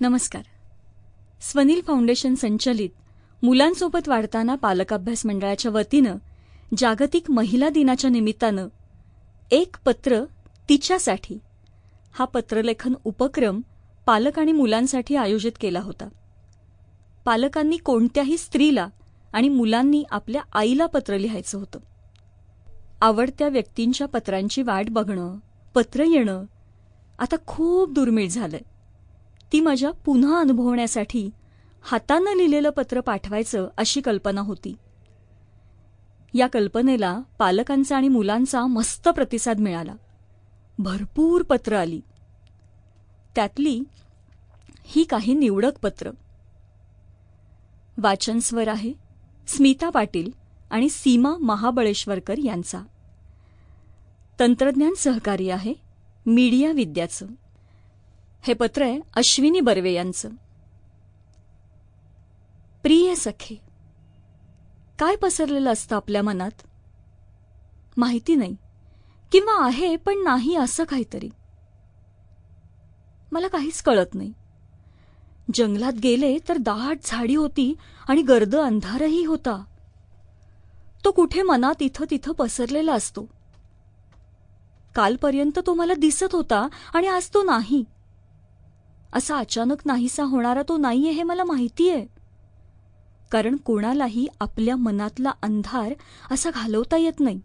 नमस्कार. स्वनील फाउंडेशन संचलित मुलांसोबत वाढताना पालक अभ्यास मंडळाच्या वतीनं जागतिक महिला दिनाच्या निमित्तानं एक पत्र तिच्यासाठी हा पत्रलेखन उपक्रम पालक आणि मुलांसाठी आयोजित केला होता. पालकांनी कोणत्याही स्त्रीला आणि मुलांनी आपल्या आईला पत्र लिहायचं होतं. आवडत्या व्यक्तींच्या पत्रांची वाट बघणं पत्र येणं आता खूप दुर्मिळ झालंय. ती माझ्या पुन्हा अनुभवण्यासाठी हातानं लिहिलेलं पत्र पाठवायचं अशी कल्पना होती. या कल्पनेला पालकांचा आणि मुलांचा मस्त प्रतिसाद मिळाला. भरपूर पत्र आली. त्यातली ही काही निवडक पत्र. वाचनस्वर आहे स्मिता पाटील आणि सीमा महाबळेश्वरकर यांचा. तंत्रज्ञान सहकार्य आहे मीडिया विद्याचं. हे पत्र आहे अश्विनी बर्वे यांचं. प्रिय सखे काय पसरलेलं असतं आपल्या मनात? माहिती नाही. किंवा आहे पण नाही असं काहीतरी. मला काहीच कळत नाही. जंगलात गेले तर दाट झाडी होती आणि गर्द अंधारही होता. तो कुठे मनात इथं तिथं पसरलेला असतो? कालपर्यंत तो मला दिसत होता आणि आज तो नाही. असा अचानक नाहीसा होणारा तो नाहीये हे मला माहितीये. कारण कोणालाही आपल्या मनातला अंधार असा घालवता येत नाही.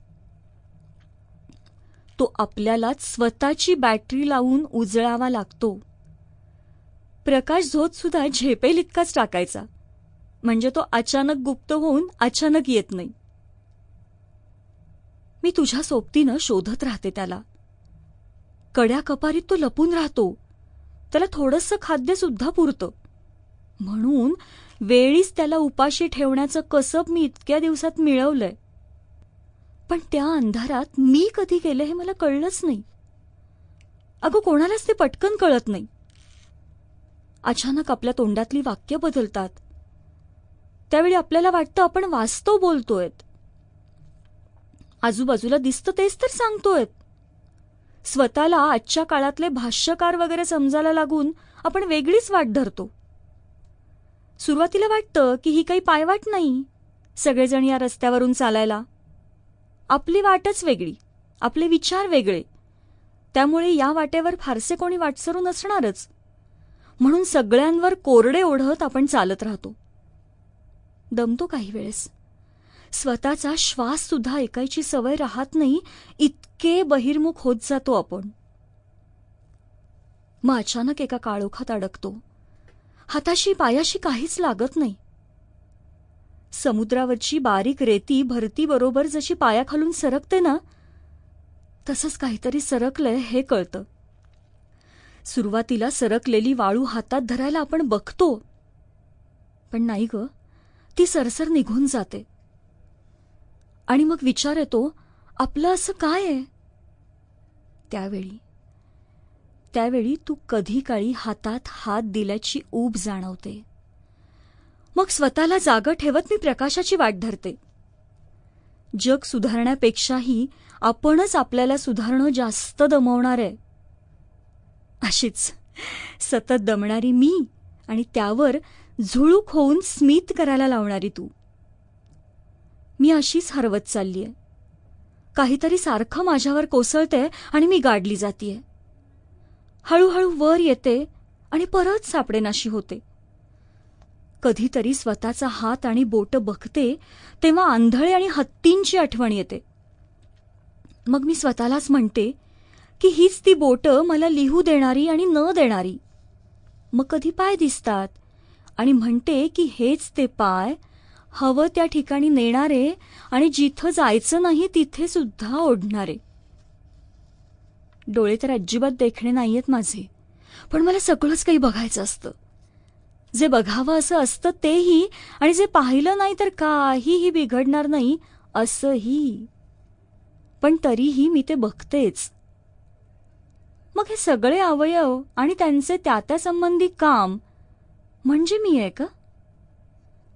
तो आपल्यालाच स्वतःची बॅटरी लावून उजळावा लागतो. प्रकाश झोत सुद्धा झेपेल इतकाच टाकायचा. म्हणजे तो अचानक गुप्त होऊन अचानक येत नाही. मी तुझ्या सोबतीनं शोधत राहते त्याला. कड्या कपारीत तो लपून राहतो. त्याला थोडंसं खाद्य सुद्धा पुरतं. म्हणून वेळीच त्याला उपाशी ठेवण्याचं कसब मी इतक्या दिवसात मिळवलंय. पण त्या अंधारात मी कधी गेलं हे मला कळलंच नाही. अगं कोणालाच ते पटकन कळत नाही. अचानक आपल्या तोंडातली वाक्य बदलतात. त्यावेळी आपल्याला वाटतं आपण वास्तव बोलतोयत. आजूबाजूला दिसतं तेच तर सांगतोयत. स्वतःला आजच्या काळातले भाष्यकार वगैरे समजायला लागून आपण वेगळीच वाट धरतो. सुरुवातीला वाटतं की ही काही पायवाट नाही सगळेजण या रस्त्यावरून चालायला. आपली वाटच वेगळी आपले विचार वेगळे. त्यामुळे या वाटेवर फारसे कोणी वाटसरू नसणारच. म्हणून सगळ्यांवर कोरडे ओढत आपण चालत राहतो. दमतो काही वेळेस. स्वतःचा श्वास सुद्धा ऐकायची सवय राहत नाही इतके बहिर्मुख होत जातो आपण. मग अचानक एका काळोखात अडकतो. हाताशी पायाशी काहीच लागत नाही. समुद्रावरची बारीक रेती भरतीबरोबर जशी पायाखालून सरकते ना तसंच काहीतरी सरकलंय हे कळतं. सुरुवातीला सरकलेली वाळू हातात धरायला आपण बघतो. पण नाही ग ती सरसर निघून जाते. आणि मग विचार येतो आपलं असं काय आहे? त्यावेळी. त्यावेळी तू कधी काळी हातात हात दिल्याची ऊब जाणवते. मग स्वतःला जागं ठेवत मी प्रकाशाची वाट धरते. जग सुधारण्यापेक्षाही आपणच आपल्याला सुधारणं जास्त दमवणार आहे. अशीच सतत दमणारी मी आणि त्यावर झुळूक होऊन स्मित करायला लावणारी तू. मी अशीच हरवत चाललीये. काहीतरी सारखं माझ्यावर कोसळते आणि मी गाडली जातीये. हळूहळू वर येते आणि परत सापडेनाशी होते. कधीतरी स्वतःचा हात आणि बोट बघते तेव्हा आंधळे आणि हत्तींची आठवण येते. मग मी स्वतःलाच म्हणते की हीच ती बोटं मला लिहू देणारी आणि न देणारी. मग कधी पाय दिसतात आणि म्हणते की हेच ते पाय हवं त्या ठिकाणी नेणारे आणि जिथं जायचं नाही तिथे सुद्धा ओढणारे. डोळे तर अजिबात देखणे नाहीयेत माझे पण मला सगळंच काही बघायचं असतं. जे बघावं असं असतं तेही आणि जे पाहिलं नाही तर काहीही बिघडणार नाही असंही. पण तरीही मी ते बघतेच. मग हे सगळे अवयव आणि त्यांचे त्या त्या संबंधी काम म्हणजे मी आहे का?